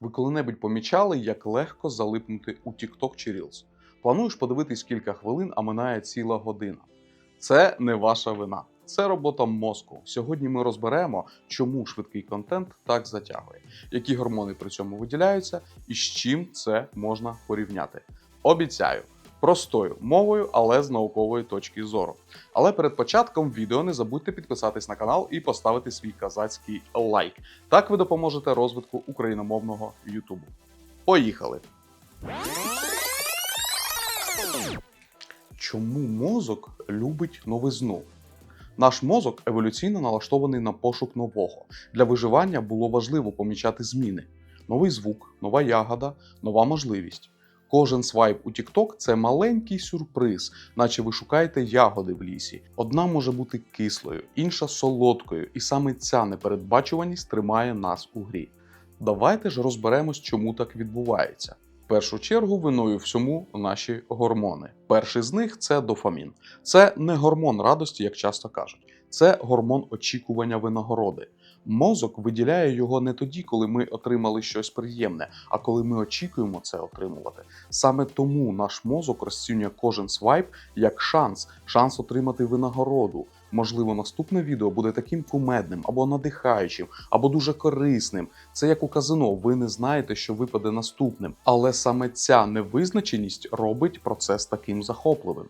Ви коли-небудь помічали, як легко залипнути у TikTok чи Reels? Плануєш подивитись кілька хвилин, а минає ціла година. Це не ваша вина. Це робота мозку. Сьогодні ми розберемо, чому швидкий контент так затягує, які гормони при цьому виділяються і з чим це можна порівняти. Обіцяю, простою мовою, але з наукової точки зору. Але перед початком відео не забудьте підписатись на канал і поставити свій казацький лайк. Так ви допоможете розвитку україномовного Ютубу. Поїхали! Чому мозок любить новизну? Наш мозок еволюційно налаштований на пошук нового. Для виживання було важливо помічати зміни: новий звук, нова ягода, нова можливість. Кожен свайп у TikTok – це маленький сюрприз, наче ви шукаєте ягоди в лісі. Одна може бути кислою, інша солодкою, і саме ця непередбачуваність тримає нас у грі. Давайте ж розберемось, чому так відбувається. В першу чергу виною всьому наші гормони. Перший з них це дофамін. Це не гормон радості, як часто кажуть, це гормон очікування винагороди. Мозок виділяє його не тоді, коли ми отримали щось приємне, а коли ми очікуємо це отримувати. Саме тому наш мозок розцінює кожен свайп як шанс, шанс отримати винагороду. Можливо, наступне відео буде таким кумедним або надихаючим, або дуже корисним. Це як у казино, ви не знаєте, що випаде наступним. Але саме ця невизначеність робить процес таким захопливим.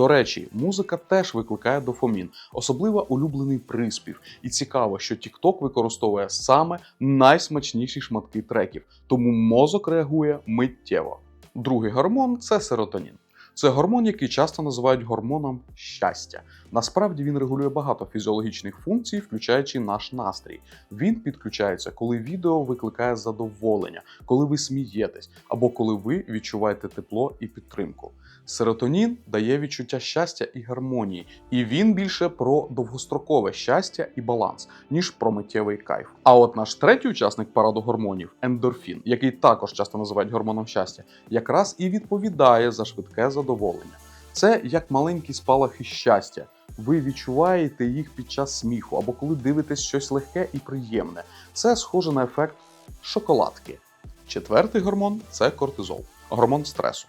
До речі, музика теж викликає дофамін, особливо улюблений приспів. І цікаво, що TikTok використовує саме найсмачніші шматки треків, тому мозок реагує миттєво. Другий гормон це серотонін. Це гормон, який часто називають гормоном щастя. Насправді він регулює багато фізіологічних функцій, включаючи наш настрій. Він підключається, коли відео викликає задоволення, коли ви смієтесь, або коли ви відчуваєте тепло і підтримку. Серотонін дає відчуття щастя і гармонії, і він більше про довгострокове щастя і баланс, ніж про миттєвий кайф. А от наш третій учасник параду гормонів ендорфін, який також часто називають гормоном щастя, якраз і відповідає за швидке задоволення. Це як маленькі спалахи щастя. Ви відчуваєте їх під час сміху або коли дивитесь щось легке і приємне. Це схоже на ефект шоколадки. Четвертий гормон це кортизол, гормон стресу.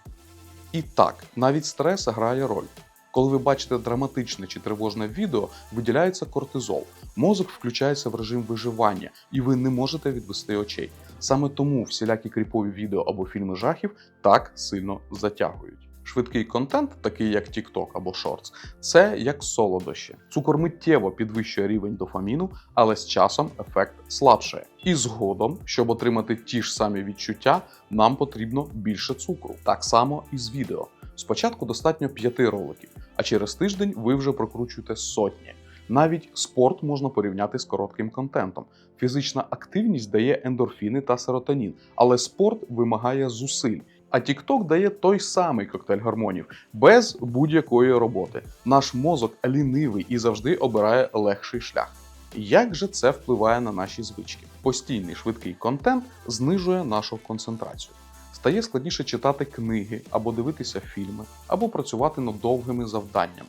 І так, навіть стрес грає роль. Коли ви бачите драматичне чи тривожне відео, виділяється кортизол. Мозок включається в режим виживання, і ви не можете відвести очей. Саме тому всілякі кріпові відео або фільми жахів так сильно затягують. Швидкий контент, такий як TikTok або Shorts, це як солодощі. Цукор миттєво підвищує рівень дофаміну, але з часом ефект слабшає. І згодом, щоб отримати ті ж самі відчуття, нам потрібно більше цукру. Так само і з відео. Спочатку достатньо п'яти роликів, а через тиждень ви вже прокручуєте сотні. Навіть спорт можна порівняти з коротким контентом. Фізична активність дає ендорфіни та серотонін, але спорт вимагає зусиль. А TikTok дає той самий коктейль гормонів без будь-якої роботи. Наш мозок лінивий і завжди обирає легший шлях. Як же це впливає на наші звички? Постійний швидкий контент знижує нашу концентрацію. Стає складніше читати книги або дивитися фільми, або працювати над довгими завданнями.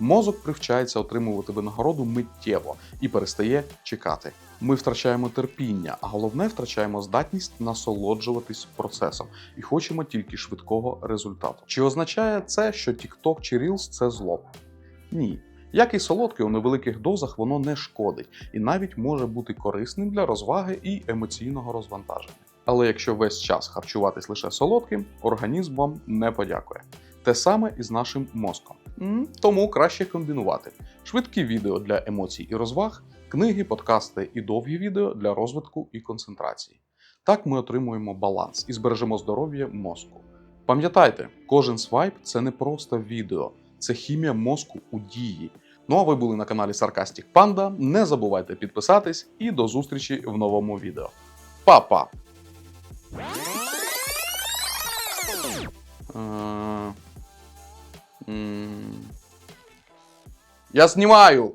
Мозок привчається отримувати винагороду миттєво і перестає чекати. Ми втрачаємо терпіння, а головне втрачаємо здатність насолоджуватись процесом і хочемо тільки швидкого результату. Чи означає це, що TikTok чи Reels – це зло? Ні. Як і солодке у невеликих дозах воно не шкодить і навіть може бути корисним для розваги і емоційного розвантаження. Але якщо весь час харчуватись лише солодким, організм вам не подякує. Те саме і з нашим мозком. Тому краще комбінувати швидкі відео для емоцій і розваг, книги, подкасти і довгі відео для розвитку і концентрації. Так ми отримуємо баланс і збережемо здоров'я мозку. Пам'ятайте, кожен свайп це не просто відео, це хімія мозку у дії. Ну а ви були на каналі Sarcastic Panda. Не забувайте підписатись і до зустрічі в новому відео. Па-па! Я знімаю!